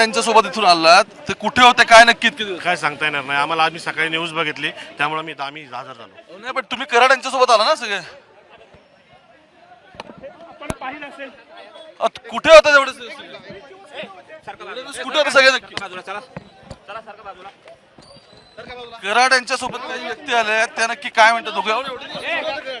त्यांच्यासोबत इथून आलात. ते कुठे होते काय नक्की इतके काय सांगता येणार नाही. आम्हाला आम्ही सकाळी न्यूज बघितली. त्यामुळे मी आम्ही हजर झालो. नाही पण तुम्ही कराड यांच्या सोबत आला ना सगळे? अ, कुठे होते तेवढे कुठे होते सगळे नक्की? कराड यांच्या सोबत काही व्यक्ती आले आहेत, त्या नक्की काय म्हणतात दोघे एवढे एवढे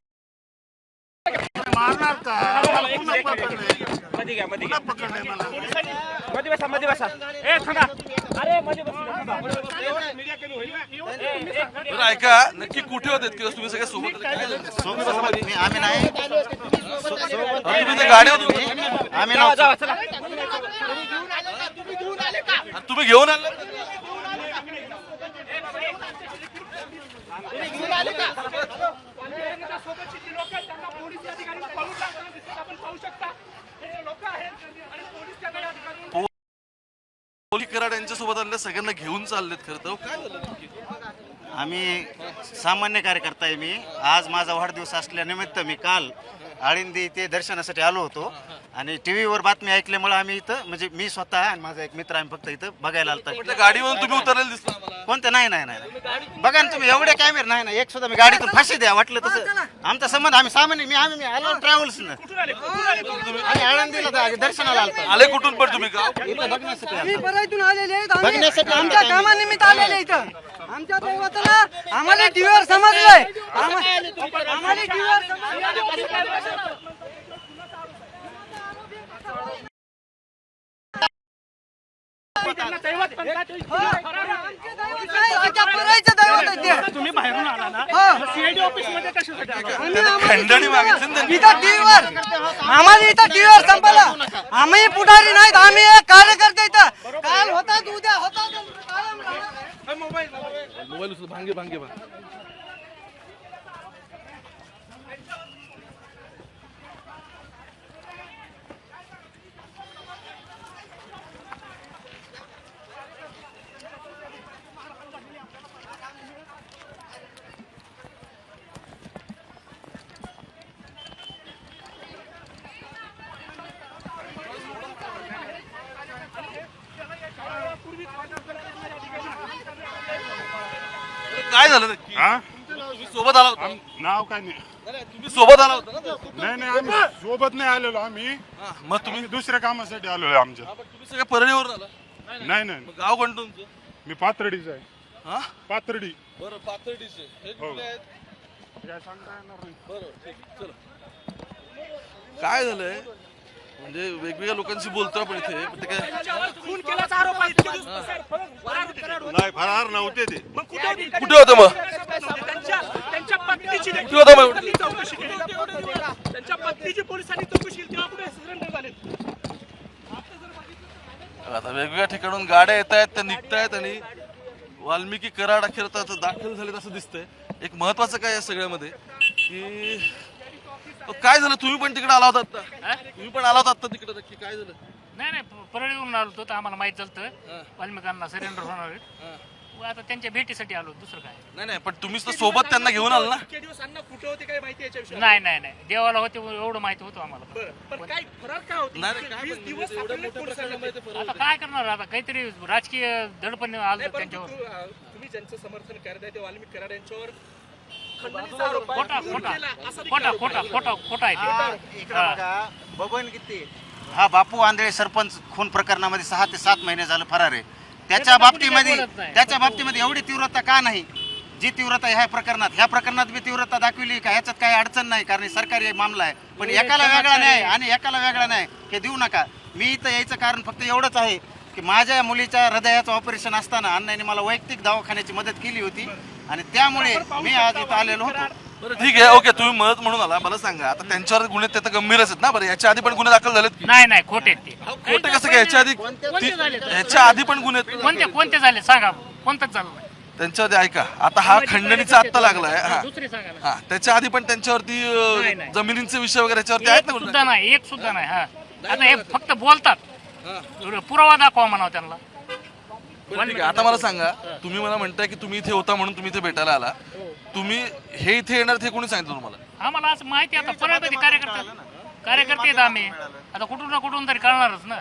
नक्की? तुमचं नाव सांग. बरं ऐका. नक्की कुठे होते दिवस तुम्ही सगळे सोबत होते? काय झालं? मी- आम्ही नाही. अहो, तुम्ही त्या गाडीवर होते. आम्ही नव्हतो. आणि तुम्ही घेऊन आले पोली कराड यांच्यासोबत आलेल्या सगळ्यांना घेऊन चाललेत खरं तर काय झालं नक्की? आम्ही सामान्य कार्यकर्ता आहे मी आज माझा वाढदिवस असल्यानिमित्त मी काल आळंदी ते दर्शनासाठी आलो होतो. आणि टी व्हीवर बातमी ऐकल्यामुळे आम्ही इथं म्हणजे मी स्वतः आणि माझा एक मित्र आम्ही फक्त इथं बघायला आलता. म्हटलं गाडीवरून तुम्ही उतरलेलं दिसलं आम्हाला. कोणतं? नाही नाही नाही बघा ना तुम्ही एवढे कॅमेरे नाही ना एक सुद्धा मी गाडीतून फाशी द्या वाटलं तसं. आमचा संबंध आम्ही सामान्य मी आम्ही मी आलो ट्रॅव्हल्स आम्ही आळंदीला दा- दर्शनाला आलतो. आले कुठून पण तुम्ही गाव इथं बघण्यासाठी आलो. मी आलेले आहेत. आम्ही बघण्यासाठी आमच्या आमचं काम. कामानिमित्त आलेले इथं आमच्या दैवताला आम्हाला टीव्हीवर समजलंय. आम्हा- आम्हाला टीव्हीवर समजलंय नाही, आमच्या परळीचं दैवत आहे ते. तुम्ही बाहेरून आला ना सीआयडी ऑफिसमध्ये कशासाठी आम्ही- खंडणी मागितली इथं टीव्हीवर आम्हाला इथं टीव्हीवर आम्ही पुढारी नाहीत. आम्ही एक कार्यकर्ते इथं. काल होतात उद्या होतात मोबाईल मोबाईल. भांगे भांगे भांगे. काय झालं नक्की? हा? तुम्ही सोबत आला होता. नाव काय नाही. तुम्ही सोबत आला होता ना? नाही नाही आम्ही सोबत नाही आलेलो आम्ही. हा, मग तुम्ही? दुसऱ्या कामासाठी आलेलो आमच्या. पण तुम्ही सगळ्या परळीवरून आला? नाही नाही. मग गाव कोणतं तुमचं? मी पाथर्डीचा आहे. हा? पाथर्डी. बरं पाथर्डीचे हे कुठले आहेत? काय सांगता येणार नाही. बरं ठीक चला. काय झालंय? म्हणजे वेगवेगळ्या लोकांशी बोलतो आपण इथे पण ते काय खून केल्याचा आरोप आहे. इतके दिवस बसायला. नाही फरार नव्हते ते. मग कुठे होते? कुठे होतं मग? त्यांच्या त्यांच्या पत्नीची देखील कुठे होतं मग? पोलिसांनी चौकशी केली. त्यांच्या पत्नीची पोलिसांनी चौकशी केली. तेव्हा कुठे सरेंडर झाले? आता वेगवेगळ्या ठिकाणून गाड्या येत आहेत त्या निघत आहेत आणि वाल्मिकी कराड अखेर आता दाखल झालेत असं दिसतंय. एक महत्वाचं काय या सगळ्यामध्ये? की अहो, काय झालं? तुम्ही पण तिकडे आला होता? आता तुम्ही पण आला होता आता तिकडे नक्की? काय झालं? नाही नाही प- परळीवरून आलो होतो तर आम्हाला माहीत झालं वाल्मिकांना सरेंडर होणार व आता त्यांच्या भेटीसाठी आलो दुसरं काय? नाही नाही पण तुम्हीच तर सोबत त्यांना घेऊन आला ना? इतके दिवस अण्णा कुठे होते काय माहिती याच्याविषयी नाही नाही नाही. देवाला होते एवढं माहिती होतं आम्हाला. बरं पण काय फरार काय होते? नाही, नाही, काय वीस पण दिवस सापडले पोलिसांना. आता काय करणार? आता काहीतरी राजकीय दडपण आलं नाही, परंतु त्यांच्यावर. तू- अं, तुम्ही ज्यांचं समर्थन करताय ते वाल्मिक कराड यांच्यावर. खोटा खून खोटा. केला, असा देखील खोटा आरोप खोटा आहे. खोटा खोटा आहे हा, ते. इकडं बघा बबन किती हा बापू आंधळे सरपंच खून प्रकरणामध्ये सहा ते सात महिने झालं फरार आहे. त्याच्या बाबतीमध्ये काय बोलत नाही. त्याच्या बाबतीमध्ये एवढी तीव्रता का नाही? जी तीव्रता ह्या प्रकरणात. ह्या प्रकरणात बी तीव्रता दाखवली का? ह्याच्यात काही अडचण नाही कारण हे सरकारी मामला आहे. पण एकाला वेगळा नाही आणि एकाला वेगळा नाही हे देऊ नका. मी इथं यायचं कारण फक्त एवढंच आहे की माझ्या मुलीच्या हृदयाचं ऑपरेशन असताना अण्णांनी मला वैयक्तिक दवाखान्याची मदत केली होती. आणि त्यामुळे मी आज इथं आलेलो होतो. बरं ठीक आहे. ओके तुम्ही मदत म्हणून आला. मला सांगा. आता त्यांच्यावर गुन्हे ते तर गंभीरच आहेत ना. बरं याच्या आधी पण गुन्हे दाखल झालेत की? नाही नाही खोटे आहेत ते. खोटे कसं काय? याच्या आधी कोणते झाले? याच्या आधी पण गुन्हे आहेत. कोणते कोणते झाले सांगा. कोणतंच झालं नाही. त्यांच्यावरती ऐका. आता हा खंडणीचा आत्ता लागलाय. हा. दुसरे सांगा ना. हा. त्याच्या आधी पण त्यांच्यावरती अं, नाही, नाही. जमिनींचे विषय वगैरे याच्यावरती आहेत एक ना गुन्हे? सुद्धा नाही एक सुद्धा नाही हा. आता हे फक्त बोलतात. पुरावा दाखवा म्हणावं त्यांना. बरं, ठीक आहे. आता मला सांगा तुम्ही मला म्हणताय की तुम्ही इथे होता म्हणून तुम्ही इथे भेटायला आला. तुम्ही हे इथे येणार ते कोणी सांगितलं तुम्हाला? आम्हाला असं माहिती आता परळमध्ये कार्यकर्ते कार्यकर्ते आहेत आम्ही. आता कुठून ना कुठून तरी कळणारच ना.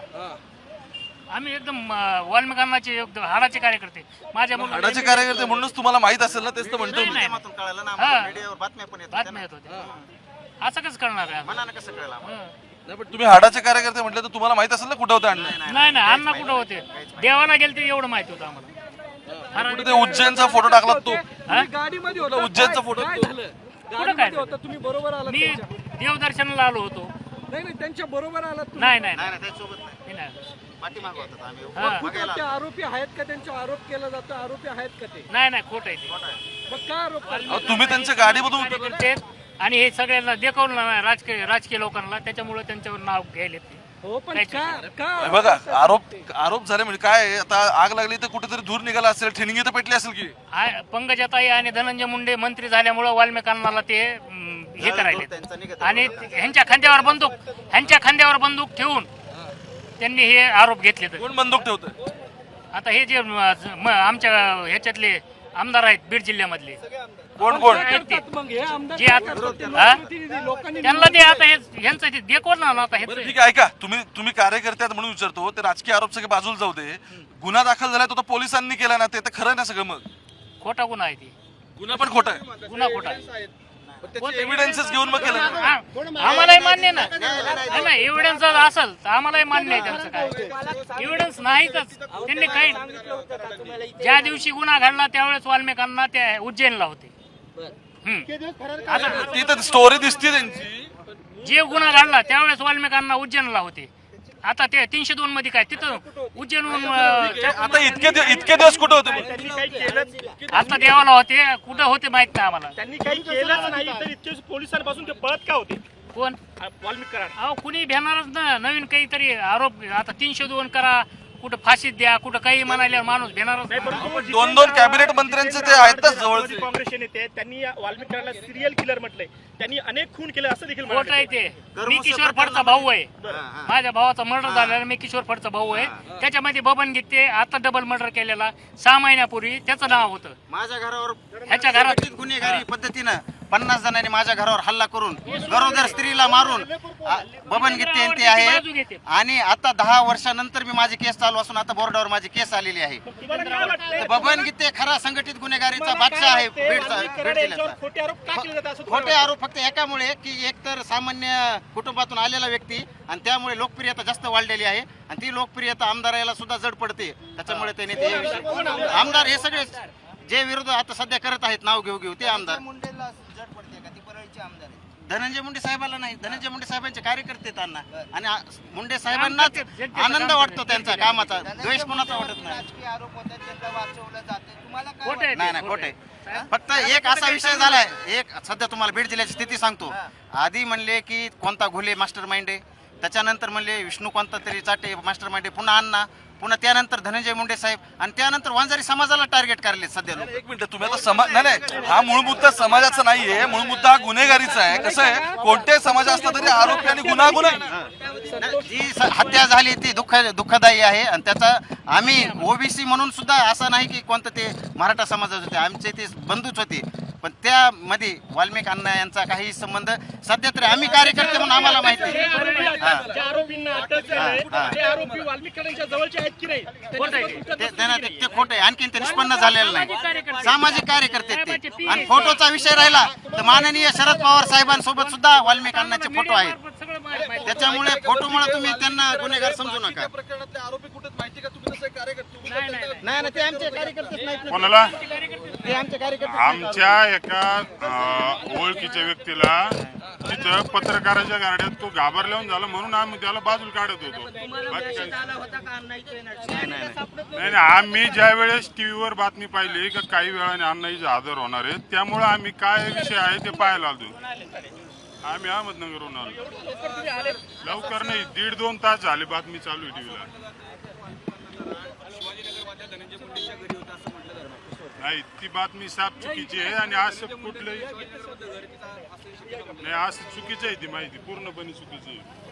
आम्ही एकदम अं, वाल्मिकांनाचे एकदम हाडाचे कार्यकर्ते. माझ्या हाडाचे कार्यकर्ते म्हणूनच तुम्हाला माहीत असेल ना तेच तर म्हणतो मी. माध्यमातून कळालं ना हा. आम्हाला मीडियावर बातम्या पण येतात बातम्या येत होत्या. असं कसं कळणार आहे मनानं कसं कळलं आम्हाला? हं. नाही पण तुम्ही हाडाचे कार्यकर्ते म्हटलं तर तुम्हाला माहीत असेल ना कुठं होतं अण्णा नाही नाही अण्णा कुठं होते? देवाला गेले ते एवढं माहिती होतं आम्हाला. कुठे ते उज्जैनचा फोटो टाकला तो. हा? गाडीमध्ये कुठला होता उज्जैनचा फोटो. काय? झालं. गाडीमध्ये? होता तुम्ही बरोबर आलात मी त्यांच्या. देवदर्शनाला आलो होतो. नाही नाही त्यांच्या बरोबर आलात तुम्ही. नाही नाही नाही नाही. त्याच्यासोबत नाही. मी नाही. पाठीमागं होतात आम्ही. हा. बघायला कुठं ते आरोपी आहेत का त्यांचा? आरोप केला जातो आरोपी आहेत का ते? नाही नाही खोट आहे ते. मग काय आरोप करतात? अहो, तुम्ही त्यांच्या गाडीमधून उतरले. आणि हे सगळ्यांना देखवलं ना राजकीय राजकीय लोकांना त्याच्यामुळे त्यांच्यावर नाव घ्यायले ते. हो पण का बघा आरोप आरोप झाले म्हणजे काय? आहे, आता आग लागली तर कुठेतरी धूर निघाला असेल ठिणगी तर पेटली असेल की. आ- पंकजाताई आणि धनंजय मुंडे मंत्री झाल्यामुळं वाल्मिकांना ते हम्म, हे करायले आणि ह्यांच्या खांद्यावर बंदूक ह्यांच्या खांद्यावर बंदूक ठेवून त्यांनी हे आरोप घेतले तर कोण बंदूक ठेवतंय आता हे जे म- म- आमच्या ह्याच्यातले आमदार आहेत बीड जिल्ह्यामधले. कोण कोण? आहेत ते मग हे? आमदार जे आता हा? प्रतिनिधी लोकांनी त्यांना ते आता हे ह्यांचं ते देखवलं ना आता बरं हे ठीक आहे ऐका. तुम्ही तुम्ही कार्यकर्ते आहेत म्हणून विचारतो. ते राजकीय आरोप सगळे बाजूला जाऊ दे. गुन्हा दाखल झाला तो तर पोलिसांनी केला ना ते तर खरं ना सगळं मग. खोटा गुन्हा आहे ते. गुन्हा पण खोटा आहे. गुन्हा खोटा आहे. एव्हिडन्सेस घेऊन मग केलं ना. हा, आम्हालाही मान्य ना. नाही, नाही एव्हिडन्स जर असेल तर आम्हालाही मान्य आहे त्यांचं काय. एव्हिडन्स नाहीतच. त्यांनी काही ज्या दिवशी गुन्हा घडला त्यावेळेस वाल्मिकांना त्या उज्जैनला होते. आता ती तर स्टोरी दिसते त्यांची. जे गुन्हा घडला त्यावेळेस वाल्मिकांना उज्जैनला होते. आता ते तीनशे दोन मध्ये काय तिथं उज्जैनहून अं, आता इतके दिव- इतके दिवस कुठे होते? आता देवाला होते कुठं होते माहीत नाही आम्हाला. त्यांनी काही केलंच नाही तर इतके पोलिसांपासून ते पळत का होते? कोण? वाल्मिक कराड. अहो कुणी भेटणारच ना नवीन काहीतरी आरोप आता तीनशे दोन करा कुठं फाशीत द्या कुठं काही म्हणायला माणूस नाही. दोन दोन कॅबिनेट मंत्र्यांचे ते आहेत काँग्रेसचे नेते त्यांनी या वाल्मिक कराडला सिरियल किलर म्हटलंय. त्यांनी अनेक खून केले असं देखील खोट. आहे ते. मी किशोर फडचा भाऊ आहे. माझ्या भावाचा मर्डर झालेला मी किशोर फडचा भाऊ आहे. त्याच्यामध्ये बबन गीते आता डबल मर्डर केलेला. सहा महिन्यापूर्वी त्याचं नाव होतं. माझ्या घरावर ह्याच्या घरात गुन्हेगारी पद्धतीनं पन्नास जणांनी माझ्या घरावर हल्ला करून गरोदर स्त्रीला मारून बबन गीते घेते. आहे. आणि आता दहा वर्षानंतर मी माझी केस चालू असून आता बोर्डावर माझी केस आलेली आहे. बबन गीते खरा संघटित गुन्हेगारीचा बादशाह आहे ते बीड जिल्ह्याचा खोटे आरोप का केले जातात असं तुम्हाला खोटे आरोप फक्त एकामुळे की एक तर सामान्य कुटुंबातून आलेला व्यक्ती आणि त्यामुळे लोकप्रियता जास्त वाढलेली आहे. आणि ती लोकप्रियता आमदाराला सुद्धा जड पडते. त्याच्यामुळे त्यांनी ते विषय- आमदार? हे सगळे जे विरोध आता सध्या करत आहेत नाव घेऊ घेऊ ते आमदार. धनंजय मुंडे साहेबाला नाही. धनंजय मुंडे साहेबांचे कार्यकर्ते आहेत अण्णा. आणि आ- मुंडे साहेबांनाच आनंद वाटतो त्यांचा कामाचा. द्वेष कोणाचा वाटत नाही. खोट आहे नाही नाही खोटे फक्त एक असा विषय झालाय. एक सध्या तुम्हाला बीड जिल्ह्याची स्थिती सांगतो. आधी म्हणले की कोणता घोले मास्टर माइंड आहे? त्याच्यानंतर म्हणले विष्णू कोणता तरी चाटे मास्टर माइंड आहे पुन्हा अण्णा. पुन्हा त्यानंतर धनंजय मुंडे साहेब आणि त्यानंतर वांजारी समाजाला टार्गेट करले सध्या लोक. एक मिनिट तुम्ही आता समाज नाही नाही हा मूळ मुद्दा समाजाचा नाहीये मूळ मुद्दा हा गुन्हेगारीचा आहे. कसं आहे? कोणत्याही समाज असला तरी आरोपी आणि गुन्हा गुन्हा. जी स- हत्या झाली ती दुःख दुःखदायी आहे आणि त्याचा आम्ही ओबीसी म्हणून सुद्धा असं नाही की कोणतं ते मराठा समाजाचे होते. आमचे ते बंधूच होते. पण त्यामध्ये वाल्मिक अण्णा यांचा काही संबंध सध्या तरी आम्ही कार्यकर्ते म्हणून आम्हाला माहिती आहे. आरोपी. ज्या आरोपींना अटक झाली ते खोटे आणखीन ते निष्पन्न झालेलं नाही. कार्यकर्ते. सामाजिक कार्यकर्ते ते. आणि. फोटोचा विषय राहिला तर माननीय शरद पवार साहेबांसोबत सुद्धा वाल्मिक अण्णाचे फोटो आहेत. त्याच्यामुळे फोटोमुळे तुम्ही त्यांना गुन्हेगार समजू नका. प्रकरणातले आरोपी कुठेच माहिती का तुम्ही तसं कार्यकर्ते नाही. ते आमचे. कोणाला? ते आमचे कार्यकर्ते आमच्या एका ओळखीच्या व्यक्तीला तिथं पत्रकाराच्या गाड्यात तो घाबरल्याहून झाला म्हणून आम्ही त्याला बाजूला काढत होतो. बाकी काही नाही नाही आम्ही ज्या वेळेस टीव्हीवर बातमी पाहिली का काही वेळाने अण्णाईचे आदर होणार आहे त्यामुळे आम्ही काय विषय आहे ते पाहायला आलो. आम्ही अहमदनगरहून आलो. लवकर नाही दीड दोन तास झाले बातमी चालू आहे टीव्हीला. नाही ती बातमी साफ चुकीची आहे आणि असं कुठलंही नाही असं चुकीचं आहे ती माहिती पूर्णपणे चुकीची आहे.